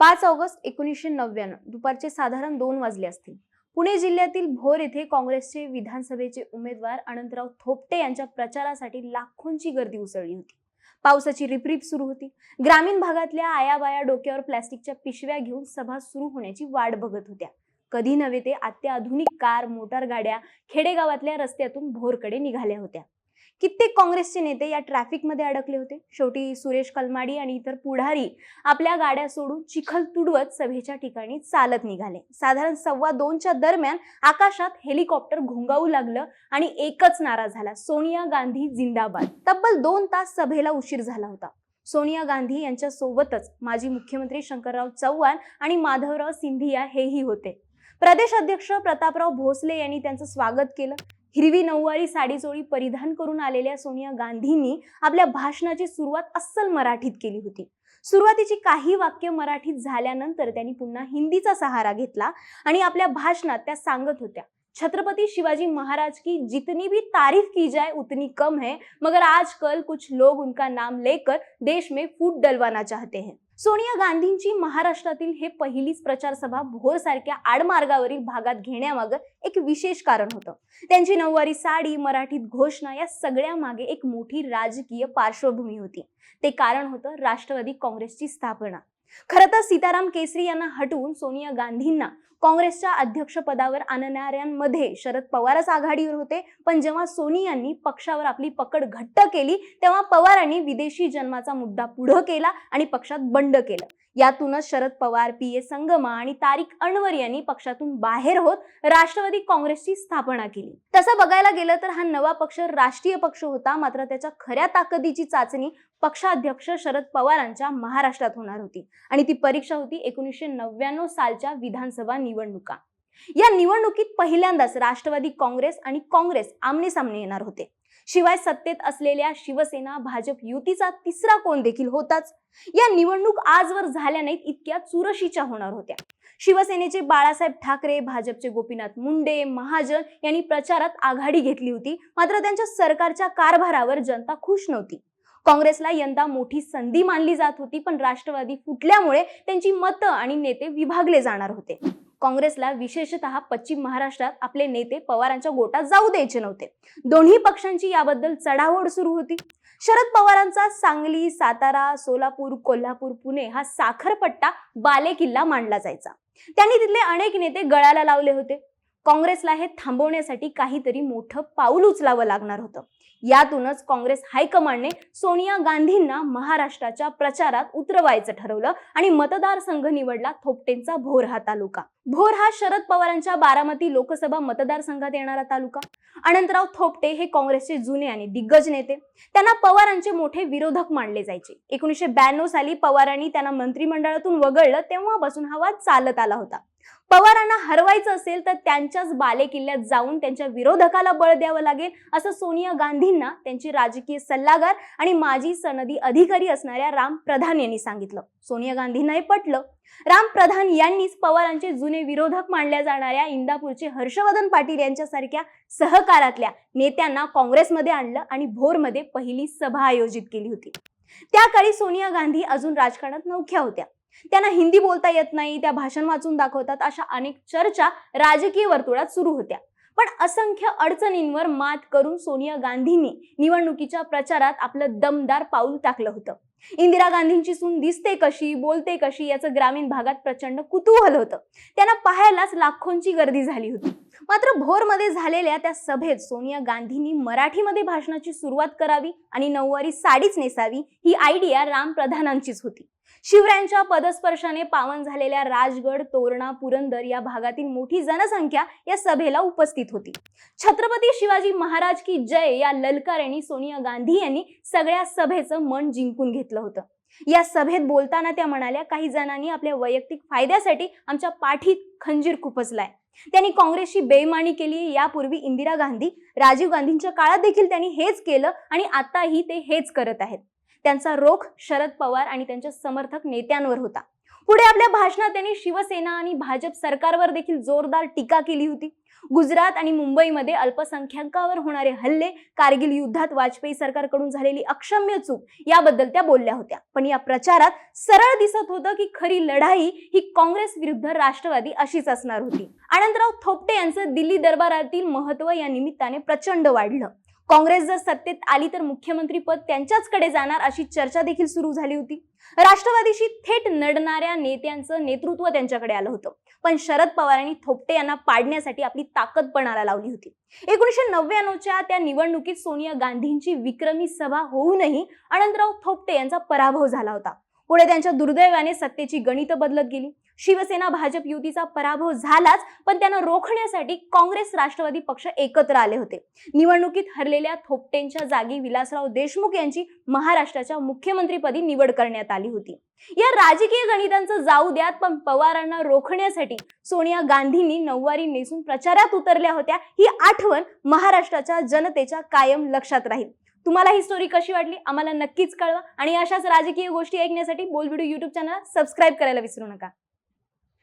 पाच ऑगस्ट एकोणीसशे नव्याण्णव दुपारचे साधारण दोन वाजले असतील. पुणे जिल्ह्यातील भोर येथे काँग्रेसचे विधानसभेचे उमेदवार अनंतराव थोपटे यांच्या प्रचारासाठी लाखोंची गर्दी उसळली होती. पावसाची रिपरिप सुरू होती. ग्रामीण भागातल्या आयाबाया डोक्यावर प्लॅस्टिकच्या पिशव्या घेऊन सभा सुरू होण्याची वाट बघत होत्या. कधी नव्हे ते अत्याधुनिक कार मोटार गाड्या खेडेगावातल्या रस्त्यातून भोरकडे निघाल्या होत्या. कित्येक काँग्रेसचे नेते या ट्रॅफिकमध्ये अडकले होते. शेवटी सुरेश कलमाडी आणि इतर पुढारी आपल्या गाड्या सोडून चिखल तुडवत सभेच्या ठिकाणी चालत निघाले. साधारण सव्वा दोनच्या दरम्यान आकाशात हेलिकॉप्टर घोंगावू लागलं आणि एकच नारा झाला सोनिया गांधी जिंदाबाद. तब्बल दोन तास सभेला उशीर झाला होता. सोनिया गांधी यांच्या सोबतच माजी मुख्यमंत्री शंकरराव चव्हाण आणि माधवराव सिंधिया हेही होते. प्रदेश अध्यक्ष प्रतापराव भोसले यांनी त्यांचं स्वागत केलं. हिरवी नऊवारी साडीचोळी परिधान करून आलेल्या सोनिया गांधींनी आपल्या भाषणाची सुरुवात अस्सल मराठीत केली होती. सुरुवातीची काही वाक्य मराठीत झाल्यानंतर त्यांनी पुन्हा हिंदीचा सहारा घेतला आणि आपल्या भाषणात त्या सांगत होत्या. छत्रपति शिवाजी महाराज की जितनी भी तारीफ की जाए उतनी कम है मगर आजकल कुछ लोग उनका नाम लेकर देश में फूट डलवाना चाहते हैं। सोनिया गांधींची महाराष्ट्रातील हे पहिलीच प्रचार सभा भोर सारख्या आडमार्गावरील भागात घेण्यामागं एक विशेष कारण होतं. त्यांची नऊवारी साडी मराठीत घोषणा या सगळ्या मागे एक मोठी राजकीय पार्श्वभूमी होती. ते कारण होतं राष्ट्रवादी काँग्रेसची स्थापना. खरं तर सीताराम केसरी यांना हटवून सोनिया गांधींना काँग्रेसच्या अध्यक्षपदावर आणणाऱ्यांमध्ये शरद पवारच आघाडीवर होते. पण जेव्हा सोनियांनी पक्षावर आपली पकड घट्ट केली तेव्हा पवारांनी विदेशी जन्माचा मुद्दा पुढं केला आणि पक्षात बंड केलं. यातूनच शरद पवार पी ए संगमा आणि तारिक अनवर यांनी पक्षातून बाहेर होत राष्ट्रवादी काँग्रेसची स्थापना केली. तसं बघायला गेलं तर हा नवा पक्ष राष्ट्रीय पक्ष होता मात्र त्याच्या खऱ्या ताकदीची चाचणी पक्षाध्यक्ष शरद पवारांच्या महाराष्ट्रात होणार होती आणि ती परीक्षा होती एकोणीसशे नव्याण्णव सालच्या विधानसभा निवडणुका. या निवडणुकीत पहिल्यांदाच राष्ट्रवादी काँग्रेस आणि काँग्रेस आमने सामने येणार होते. शिवाय सत्तेत असलेल्या शिवसेना भाजप युतीचा तिसरा कोण देखील होताच? या निवडणूक आजवर झाल्या नाहीत इतक्या चुरशीच्या होणार होत्या. शिवसेनेचे बाळासाहेब ठाकरे भाजपचे गोपीनाथ मुंडे महाजन यांनी प्रचारात आघाडी घेतली होती मात्र त्यांच्या सरकारच्या कारभारावर जनता खुश नव्हती. काँग्रेसला यंदा मोठी संधी मानली जात होती पण राष्ट्रवादी फुटल्यामुळे त्यांची मतं आणि नेते विभागले जाणार होते. काँग्रेसला विशेषतः पश्चिम महाराष्ट्रात आपले नेते पवारांच्या गोटात जाऊ द्यायचे नव्हते. दोन्ही पक्षांची याबद्दल चढाओढ सुरू होती. शरद पवारांचा सांगली सातारा सोलापूर कोल्हापूर पुणे हा साखरपट्टा बालेकिल्ला मांडला जायचा. त्यांनी तिथले अनेक नेते गळाला लावले होते. काँग्रेसला हे थांबवण्यासाठी काहीतरी मोठं पाऊल उचलावं लागणार होतं. यातूनच काँग्रेस हायकमांडने सोनिया गांधींना महाराष्ट्राच्या प्रचारात उतरवायचं ठरवलं आणि मतदारसंघ निवडला थोपटेंचा भोर हा तालुका. भोर हा शरद पवारांच्या बारामती लोकसभा मतदारसंघात येणारा तालुका. अनंतराव थोपटे हे काँग्रेसचे जुने आणि दिग्गज नेते. त्यांना पवारांचे मोठे विरोधक मानले जायचे. एकोणीसशे ब्याण्णव साली पवारांनी त्यांना मंत्रिमंडळातून वगळलं तेव्हापासून हा वाद चालत आला होता. पवारांना हरवायचं असेल तर त्यांच्याच बालेकिल्ल्यात जाऊन त्यांच्या विरोधकाला बळ द्यावं लागेल असं सोनिया गांधींना त्यांचे राजकीय सल्लागार आणि माजी सनदी अधिकारी असणाऱ्या राम प्रधान यांनी सांगितलं. सोनिया गांधींना हे पटलं. राम प्रधान यांनीच पवारांचे जुने विरोधक मानल्या जाणाऱ्या इंदापूरचे हर्षवर्धन पाटील यांच्यासारख्या सहकारातल्या नेत्यांना काँग्रेसमध्ये आणलं आणि भोरमध्ये पहिली सभा आयोजित केली होती. त्या काळी सोनिया गांधी अजून राजकारणात नवख्या होत्या. त्यांना हिंदी बोलता येत नाही त्या भाषण वाचून दाखवतात अशा अनेक चर्चा राजकीय वर्तुळात सुरू होत्या. पण असंख्य अडचणींवर मात करून सोनिया गांधींनी निवडणुकीच्या प्रचारात आपलं दमदार पाऊल टाकलं होतं. इंदिरा गांधींची सून दिसते कशी बोलते कशी याचं ग्रामीण भागात प्रचंड कुतूहल होतं. त्यांना पाहायलाच लाखोंची गर्दी झाली होती. मात्र भोरमध्ये झालेल्या त्या सभेत सोनिया गांधींनी मराठीमध्ये भाषणाची सुरुवात करावी आणि नऊवारी साडीच नेसावी ही आयडिया राम प्रधानांचीच होती. शिवरायांच्या पदस्पर्शाने पावन झालेल्या राजगड तोरणा पुरंदर या भागातील मोठी जनसंख्या या सभेला उपस्थित होती. छत्रपती शिवाजी महाराज की जय या ललकारांनी सोनिया गांधी यांनी सगळ्या सभेचं मन जिंकून घेतलं होतं. या सभेत बोलताना त्या म्हणाल्या काही जणांनी आपल्या वैयक्तिक फायद्यासाठी आमच्या पाठीत खंजीर खुपसलाय. त्यांनी काँग्रेसची बेईमानी केली यापूर्वी इंदिरा गांधी राजीव गांधींच्या काळात देखील त्यांनी हेच केलं आणि आताही ते हेच करत आहेत. त्यांचा रोख शरद पवार आणि त्यांच्या समर्थक नेत्यांवर होता. पुढे आपल्या भाषणात त्यांनी शिवसेना आणि भाजप सरकारवर देखील जोरदार टीका केली होती. गुजरात आणि मुंबईमध्ये अल्पसंख्याकावर होणारे हल्ले कारगिल युद्धात वाजपेयी सरकारकडून झालेली अक्षम्य चूक याबद्दल त्या बोलल्या होत्या. पण या प्रचारात सरळ दिसत होतं की खरी लढाई ही काँग्रेस विरुद्ध राष्ट्रवादी अशीच असणार होती. अनंतराव थोपटे यांचं दिल्ली दरबारातील महत्त्व या निमित्ताने प्रचंड वाढलं. काँग्रेस जर सत्तेत आली तर मुख्यमंत्री पद त्यांच्याचकडे जाणार अशी चर्चा देखील सुरू झाली होती. राष्ट्रवादीशी थेट नडणाऱ्या नेत्यांचं नेतृत्व त्यांच्याकडे आलं होतं. पण शरद पवारांनी थोपटे यांना पाडण्यासाठी आपली ताकद पणाला लावली होती. एकोणीशे नव्याण्णवच्या त्या निवडणुकीत सोनिया गांधींची विक्रमी सभा होऊनही अनंतराव थोपटे यांचा पराभव झाला होता. पुढे त्यांच्या दुर्दैवाने सत्तेची गणित बदलत गेली. शिवसेना भाजप युतीचा पराभव झालाच पण त्यांना रोखण्यासाठी काँग्रेस राष्ट्रवादी पक्ष एकत्र आले होते. निवडणुकीत हरलेल्या थोपटेंच्या जागी विलासराव देशमुख यांची महाराष्ट्राच्या मुख्यमंत्रीपदी निवड करण्यात आली होती. या राजकीय गणितांचं जाऊ द्यात पण पवारांना रोखण्यासाठी सोनिया गांधींनी नऊवारी नेसून प्रचारात उतरल्या होत्या. ही आठवण महाराष्ट्राच्या जनतेच्या कायम लक्षात राहील. तुम्हाला ही स्टोरी कशी वाटली आम्हाला नक्कीच कळवा. आणि अशाच राजकीय गोष्टी ऐकण्यासाठी बोलबिडू यूट्यूब चॅनल सबस्क्राईब करायला विसरू नका.